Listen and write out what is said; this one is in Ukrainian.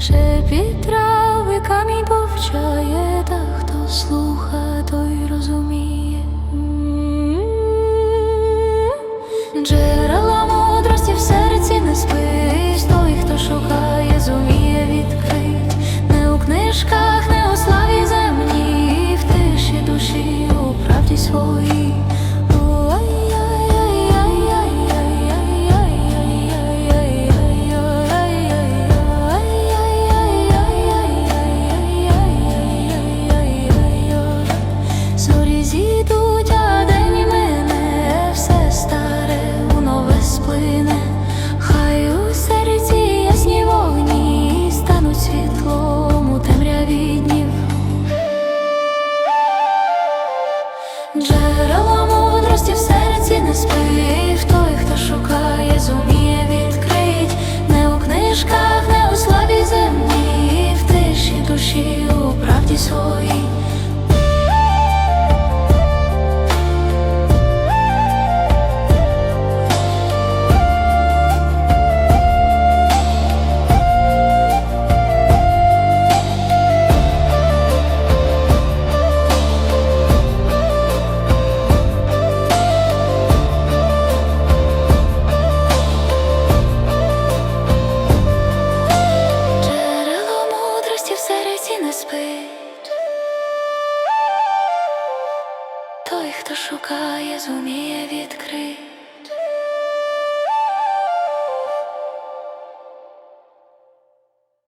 шепіт трави камінь повчає, та хто слуха, той розуміє. Джерела мудрості в серці не спить, той, хто шукає, зуміє відкрить, не у книжках, не у славі земні. в тиші душі у правді своїй. Джерело мудрості в серці не спив той, хто шукає, зуміє відкрить. Не у книжках, не у славі землі, в тиші душі у правді своїй. спить, той, хто шукає, зуміє відкрити.